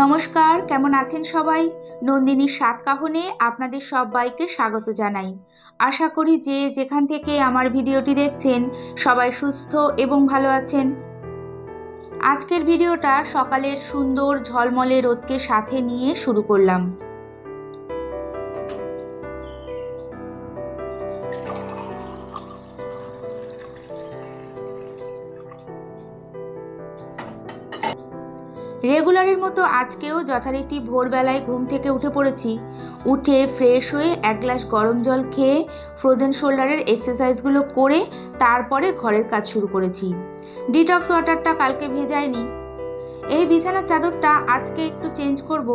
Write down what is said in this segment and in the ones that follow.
নমস্কার, কেমন আছেন সবাই? নন্দিনী সাতকাহনে আপনাদের সবাইকে স্বাগত জানাই। আশা করি যে যেখান থেকে আমার ভিডিওটি দেখছেন, সবাই সুস্থ এবং ভালো আছেন। আজকের ভিডিওটা সকালের সুন্দর ঝলমলে রোদকে সাথে নিয়ে শুরু করলাম। রেগুলারের মতো আজকেও যথারীতি ভোরবেলায় ঘুম থেকে উঠে পড়েছি। উঠে ফ্রেশ হয়ে এক গ্লাস গরম জল খেয়ে ফ্রোজেন শোল্ডারের এক্সারসাইজগুলো করে তারপরে ঘরের কাজ শুরু করেছি। ডিটক্স ওয়াটারটা কালকে ভেজায়নি। এই বিছানার চাদরটা আজকে একটু চেঞ্জ করব।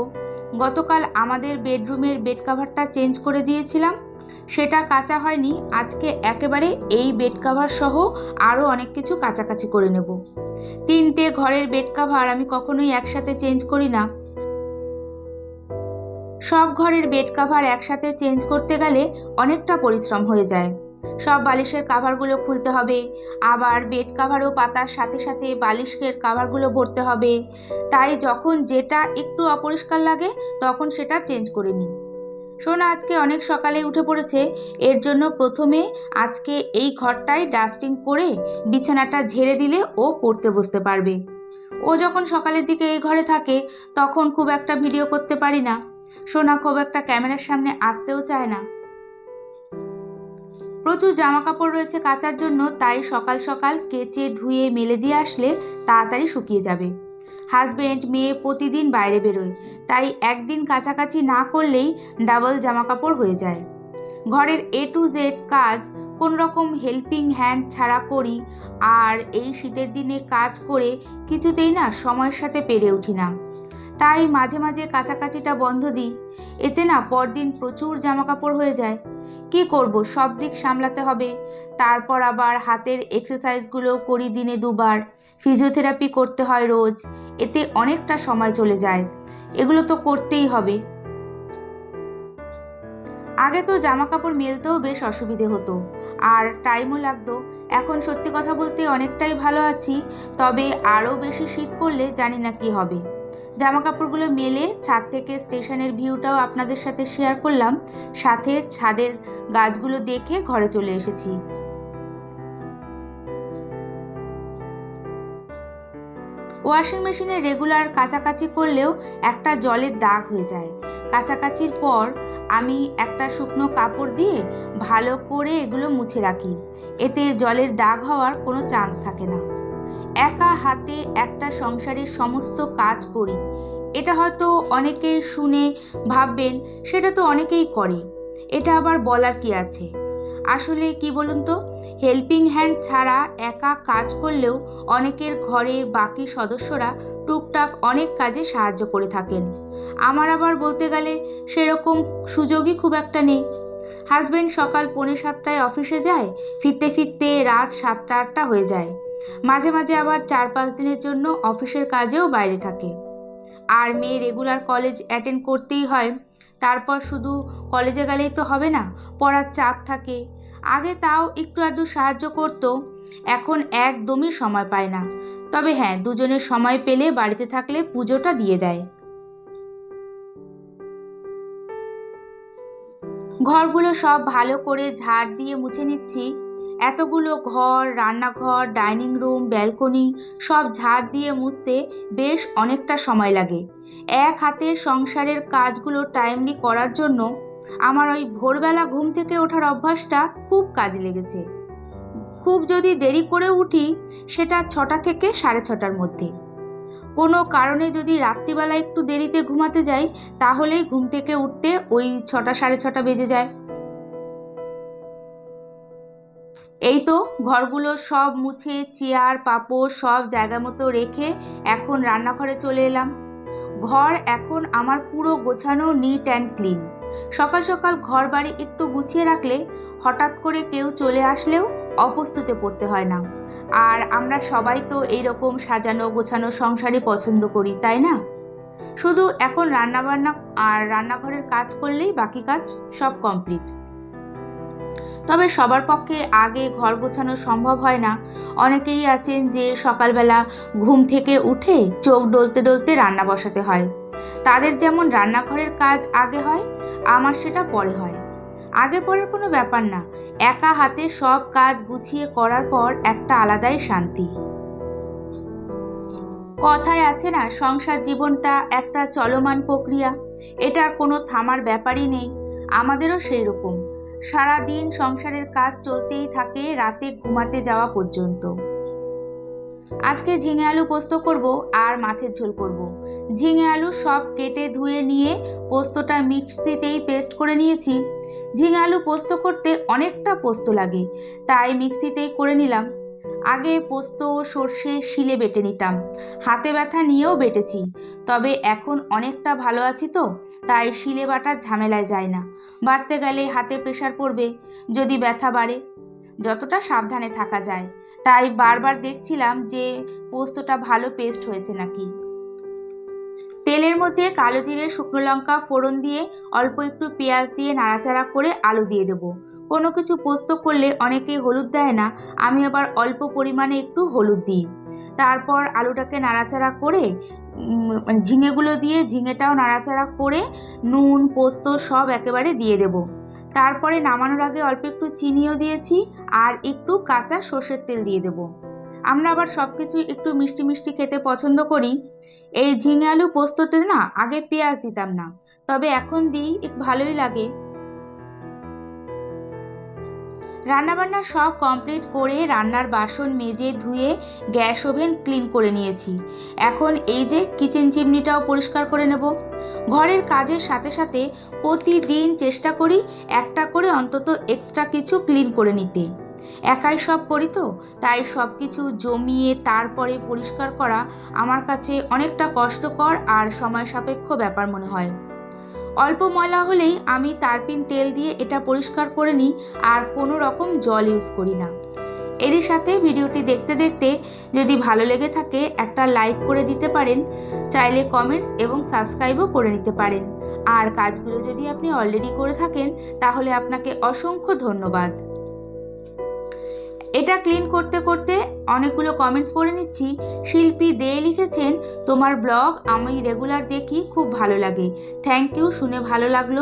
গতকাল আমাদের বেডরুমের বেড কাভারটা চেঞ্জ করে দিয়েছিলাম। সেটা কাঁচা হয়নি। আজকে একেবারে এই বেড কাভার সহ আরও অনেক কিছু কাছাকাছি করে নেব। তিনটে ঘরের বেড কাভার আমি কখনোই একসাথে চেঞ্জ করি না। সব ঘরের বেড কাভার একসাথে চেঞ্জ করতে গেলে অনেকটা পরিশ্রম হয়ে যায়। সব বালিশের কাভারগুলো খুলতে হবে, আবার বেড কাভারও পাতার সাথে সাথে বালিশের কাভারগুলো ভরতে হবে। তাই যখন যেটা একটু অপরিষ্কার লাগে, তখন সেটা চেঞ্জ করে নিই। সোনা আজকে অনেক সকালে উঠে পড়েছে। এর জন্য প্রথমে আজকে এই ঘরটাই ডাস্টিং করে বিছানাটা ঝেড়ে দিলে ও পড়তে বসতে পারবে। ও যখন সকালের দিকে এই ঘরে থাকে, তখন খুব একটা ভিডিও করতে পারি না। সোনা খুব একটা ক্যামেরার সামনে আসতেও চায় না। প্রচুর জামা কাপড় রয়েছে কাচার জন্য, তাই সকাল সকাল কেচে ধুয়ে মেলে দিয়ে আসলে তাড়াতাড়ি শুকিয়ে যাবে। হাজব্যান্ড মেয়ে প্রতিদিন বাইরে বেরোয়। তাই একদিন কাছাকাছি না করলেই ডাবল জামাকাপড় হয়ে যায়। ঘরের এ টু জেড কাজ, কোন রকম হেল্পিং হ্যান্ড ছাড়া করি। আর এই শীতের দিনে কাজ করে কিছুতেই না সময়ের সাথে পেরে উঠি না। তাই মাঝে মাঝে কাছাকাছিটা বন্ধ দিই। এতে না পরদিন প্রচুর জামা কাপড় হয়ে যায়। কি করব, সব দিক সামলাতে হবে। তারপর আবার হাতের এক্সারসাইজগুলো করি দিনে দুবার। ফিজিওথেরাপি করতে হয় রোজ। এতে অনেকটা সময় চলে যায়। এগুলো তো করতেই হবে। আগে তো জামা কাপড় মেলতেও বেশ অসুবিধে হতো। আর টাইমও লাগতো। এখন সত্যি কথা বলতে অনেকটাই ভালো আছি। তবে আরও বেশি শীত পড়লে জানি না কি হবে। জামা কাপড়গুলো মেলে ছাদ থেকে স্টেশনের ভিউটাও আপনাদের সাথে শেয়ার করলাম। সাথে ছাদের গাছগুলো দেখে ঘরে চলে এসেছি। ওয়াশিং মেশিনে রেগুলার কাছাকাছি করলেও একটা জলের দাগ হয়ে যায়। কাছাকাছির পর আমি একটা শুকনো কাপড় দিয়ে ভালো করে এগুলো মুছে রাখি। এতে জলের দাগ হওয়ার কোনো চান্স থাকে না। একা হাতে একটা সংসারের সমস্ত কাজ করি। এটা হয়তো অনেকেই শুনে, ভাববেন, সেটা তো অনেকেই করে। এটা আবার বলার কি আছে? আসলে কি বলুন তো? হেল্পিং হ্যান্ড ছাড়া একা কাজ করলেও অনেকের ঘরের বাকি সদস্যরা টুকটাক অনেক কাজে সাহায্য করে থাকেন। আমার আবার বলতে গেলে সেরকম সুযোগই খুব একটা নেই। হাজব্যান্ড সকাল পৌনে সাতটায় অফিসে যায়, ফিরতে ফিরতে রাত সাতটা আটটা হয়ে যায়। মাঝে মাঝে আবার চার পাঁচ দিনের জন্য অফিসের কাজেও বাইরে থাকে। আর মেয়ে রেগুলার কলেজ অ্যাটেন্ড করতেই হয়। তারপর শুধু কলেজে গেলেই তো হবে না, পড়ার চাপ থাকে। আগে তাও একটু আধটু সাহায্য করত, এখন একদমই সময় পায় না। তবে হ্যাঁ দুজনের সময় পেলে বাড়িতে থাকলে পুজোটা দিয়ে দেয়। ঘরগুলো সব ভালো করে ঝাড় দিয়ে মুছে নিচ্ছি। এতগুলো ঘর, রান্নাঘর, ডাইনিং রুম, ব্যালকনি সব ঝাড় দিয়ে মুছতে বেশ অনেকটা সময় লাগে। এক হাতে সংসারের কাজগুলো টাইমলি করার জন্য আমার ওই ভোরবেলা ঘুম থেকে ওঠার অভ্যাসটা খুব কাজে লেগেছে। খুব যদি দেরি করে উঠি, সেটা ছটা থেকে সাড়ে ছটার মধ্যে। কোনো কারণে যদি রাত্রিবেলা একটু দেরিতে ঘুমাতে যাই, তাহলেই ঘুম থেকে উঠতে ওই ছটা সাড়ে ছটা বেজে যায়। এই তো ঘরগুলো সব মুছে, চেয়ার, পাপড় সব জায়গা মতো রেখে এখন রান্নাঘরে চলে এলাম। ঘর এখন আমার পুরো গোছানো নিট অ্যান্ড ক্লিন সকাল সকাল ঘর বাড়ি একটু গুছিয়ে রাখলে হঠাৎ করে কেউ চলে আসলেও অপ্রস্তুতে পড়তে হয় না। আর আমরা সবাই তো এইরকম সাজানো গোছানো সংসারই পছন্দ করি, তাই না? শুধু এখন রান্নাবান্না আর রান্নাঘরের কাজ করলেই বাকি কাজ সব কমপ্লিট তবে সবার পক্ষে আগে ঘর গোছানো সম্ভব হয় না। অনেকেই আছেন যে সকালবেলা ঘুম থেকে উঠে চোখ ডলতে ডলতে রান্না বসাতে হয়। তাদের যেমন রান্নাঘরের কাজ আগে হয়, আমার সেটা পরে হয়। আগে পরের কোনো ব্যাপার না, একা হাতে সব কাজ গুছিয়ে করার পর একটা আলাদাই শান্তি। কথায় আছে না, সংসার জীবনটা একটা চলমান প্রক্রিয়া। এটার কোনো থামার ব্যাপারই নেই, আমাদেরও সেই রকম সারাদিন সংসারের কাজ চলতেই থাকে, রাতে ঘুমাতে যাওয়া পর্যন্ত। আজকে ঝিঙে আলু পোস্ত করব আর মাছের ঝোল করব। ঝিঙে আলু সব কেটে ধুয়ে নিয়ে পোস্তটা মিক্সিতেই পেস্ট করে নিয়েছি। ঝিঙে আলু পোস্ত করতে অনেকটা পোস্ত লাগে, তাই মিক্সিতেই করে নিলাম। আগে পোস্ত, সর্ষে, শিলে বেটে নিতাম। হাতে ব্যথা নিয়েও বেটেছি। তবে এখন অনেকটা ভালো আছি তো, তাই শিলে বাটার ঝামেলায় যায় না। বাড়তে গেলে হাতে প্রেশার পড়বে, যদি ব্যথা বাড়ে। যতটা সাবধানে থাকা যায়। তাই বারবার দেখছিলাম যে পোস্তটা ভালো পেস্ট হয়েছে নাকি। তেলের মধ্যে কালো জিরে, শুকনো লঙ্কা, ফোড়ন দিয়ে অল্প একটু পেঁয়াজ দিয়ে নাড়াচাড়া করে আলু দিয়ে দেবো। কোনো কিছু পোস্ত করলে অনেকে হলুদ দেয় না, আমি আবার অল্প পরিমাণে একটু হলুদ দিই। তারপর আলুটাকে নাড়াচাড়া করে মানে ঝিঙেগুলো দিয়ে ঝিঙেটাও নাড়াচাড়া করে নুন, পোস্ত সব একেবারে দিয়ে দেব। তারপরে নামানোর আগে অল্প একটু চিনিও দিয়েছি আর একটু কাঁচা সর্ষের তেল দিয়ে দেব। আমরা আবার সব কিছু একটু মিষ্টি মিষ্টি খেতে পছন্দ করি। এই ঝিঙে আলু পোস্ততে না, আগে পেঁয়াজ দিতাম না। তবে এখন দিই ভালোই লাগে। রান্নাবান্না সব কমপ্লিট করে রান্নার বাসন মেজে ধুয়ে গ্যাস ওভেন ক্লিন করে নিয়েছি। এখন এই যে কিচেন চিমনিটাও পরিষ্কার করে নেব। ঘরের কাজের সাথে সাথে প্রতিদিন চেষ্টা করি একটা করে অন্তত এক্সট্রা কিছু ক্লিন করে নিতে। একাই সব করি তো, তাই সব কিছু জমিয়ে তারপরে পরিষ্কার করা আমার কাছে অনেকটা কষ্টকর আর সময় সাপেক্ষ ব্যাপার মনে হয়। অল্প ময়লা হলেই আমি তারপিন তেল দিয়ে এটা পরিষ্কার করে নিই আর কোনো রকম জল ইউজ করি না। এরই সাথে ভিডিওটি দেখতে দেখতে যদি ভালো লেগে থাকে একটা লাইক করে দিতে পারেন, চাইলে কমেন্টস এবং সাবস্ক্রাইবও করে নিতে পারেন। আর কাজগুলো যদি আপনি অলরেডি করে থাকেন, তাহলে আপনাকে অসংখ্য ধন্যবাদ। এটা ক্লিন করতে করতে অনেকগুলো কমেন্টস পড়ে নিচ্ছি। শিল্পী দে লিখেছেন, তোমার ব্লগ আমি রেগুলার দেখি, খুব ভালো লাগে। থ্যাংক ইউ শুনে ভালো লাগল।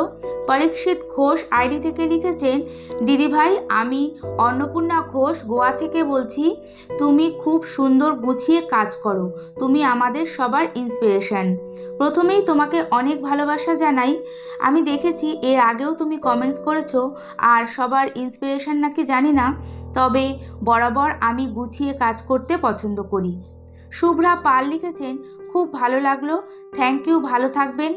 পরীক্ষিত ঘোষ আইডি থেকে লিখেছেন দিদিভাই আমি অন্নপূর্ণা ঘোষ গোয়া থেকে বলছি, তুমি খুব সুন্দর গুছিয়ে কাজ করো। তুমি আমাদের সবার ইন্সপিরেশন প্রথমেই তোমাকে অনেক ভালোবাসা জানাই। আমি দেখেছি এর আগেও তুমি কমেন্টস করেছ, আর সবার ইন্সপিরেশন নাকি জানি না। তবে বরাবর আমি গুছিয়ে কাজ করতে পছন্দ করি। শুভ্রা পাল লিখেছেন, খুব ভালো লাগল। থ্যাংক ইউ ভালো থাকবেন।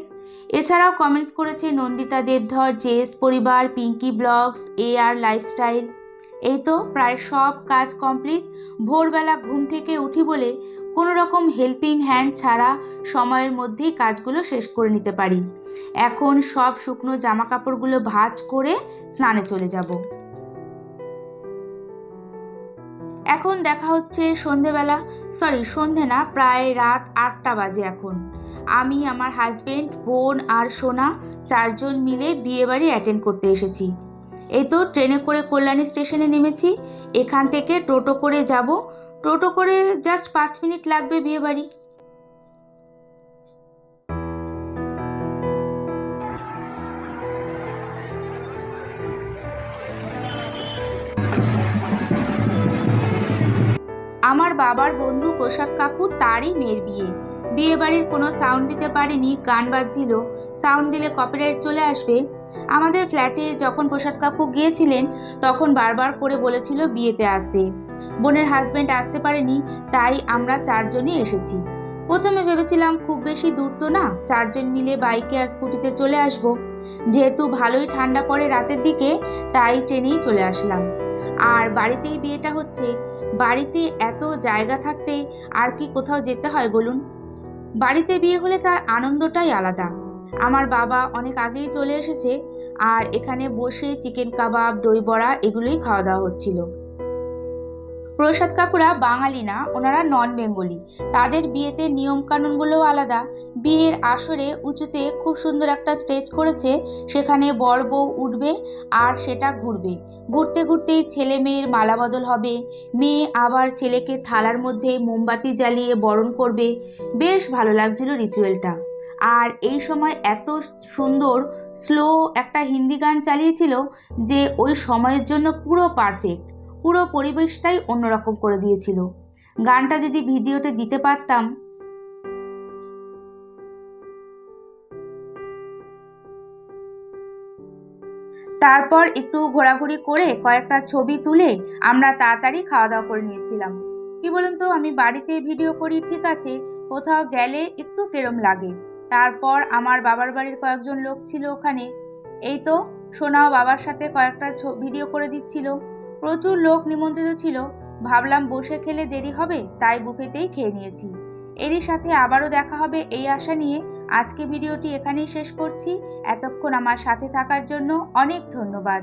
এছাড়াও কমেন্টস করেছে নন্দিতা দেবধর জেস পরিবার, Pinky blogs A R lifestyle এই তো প্রায় সব কাজ কমপ্লিট ভোরবেলা ঘুম থেকে উঠি বলে কোনো রকম হেল্পিং হ্যান্ড ছাড়া সময়ের মধ্যেই কাজগুলো শেষ করে নিতে পারি। এখন সব শুকনো জামা কাপড়গুলো ভাঁজ করে স্নানে চলে যাব। এখন দেখা হচ্ছে সন্ধেবেলা সরি সন্ধে না, প্রায় রাত আটটা বাজে এখন। আমি, আমার হাজব্যান্ড বোন আর সোনা চারজন মিলে বিয়েবাড়ি অ্যাটেন্ড করতে এসেছি। এই তো ট্রেনে করে কল্যাণী স্টেশনে নেমেছি। এখান থেকে টোটো করে যাব। টোটো করে জাস্ট পাঁচ মিনিট লাগবে বিয়েবাড়ি। আমার বাবার বন্ধু প্রসাদ কাকু তারই মেয়ের বিয়ে। বিয়ে বাড়ির কোনো সাউন্ড দিতে পারিনি, গান বাজছিল। সাউন্ড দিলে কপিরাইট চলে আসবে। আমাদের ফ্ল্যাটে যখন প্রসাদ কাকু গিয়েছিলেন, তখন বারবার করে বলেছিল বিয়েতে আসতে। বোনের হাজবেন্ড আসতে পারেনি, তাই আমরা চারজনই এসেছি। প্রথমে ভেবেছিলাম খুব বেশি দূর তো না, চারজন মিলে বাইকে আর স্কুটিতে চলে আসব। যেহেতু ভালোই ঠান্ডা পড়ে রাতের দিকে, তাই ট্রেনেই চলে আসলাম। আর বাড়িতেই বিয়েটা হচ্ছে বাড়িতে এত জায়গা থাকতে আর কি কোথাও যেতে হয় বলুন? বাড়িতে বিয়ে হলে তার আনন্দটাই আলাদা। আমার বাবা অনেক আগেই চলে এসেছে আর এখানে বসে চিকেন কাবাব, দই বড়া এগুলোই খাওয়া দাওয়া হচ্ছিল। প্রসাদ কাকুরা বাঙালি না, ওনারা নন বেঙ্গলি তাদের বিয়েতে নিয়ম কানুনগুলোও আলাদা। বিয়ের আসরে উঁচুতে খুব সুন্দর একটা স্টেজ করেছে, সেখানে বর বউ উঠবে আর সেটা ঘুরবে। ঘুরতে ঘুরতেই ছেলে মেয়ের মালা বদল হবে। মেয়ে আবার ছেলেকে থালার মধ্যে মোমবাতি জ্বালিয়ে বরণ করবে। বেশ ভালো লাগছিল রিচুয়ালটা আর এই সময় এত সুন্দর স্লো একটা হিন্দি গান চালিয়েছিল যে ওই সময়ের জন্য পুরো পারফেক্ট পুরো পরিবেশটাই অন্যরকম করে দিয়েছিল। গানটা যদি ভিডিওতে দিতে পারতাম। তারপর একটু ঘোরাঘুরি করে কয়েকটা ছবি তুলে আমরা তাড়াতাড়ি খাওয়া দাওয়া করে নিয়েছিলাম। কি বলুন তো, আমি বাড়িতে ভিডিও করি, ঠিক আছে, কোথাও গেলে একটু কেরম লাগে। তারপর আমার বাবার বাড়ির কয়েকজন লোক ছিল ওখানে। এই তো, সোনাও বাবার সাথে কয়েকটা ভিডিও করে দিচ্ছিল। প্রচুর লোক নিমন্ত্রিত ছিল। ভাবলাম বসে খেলে দেরি হবে, তাই বুফেতেই খেয়ে নিয়েছি। এরই সাথে আবারও দেখা হবে এই আশা নিয়ে। আজকে ভিডিওটি এখানেই শেষ করছি। এতক্ষণ আমার সাথে থাকার জন্য অনেক ধন্যবাদ।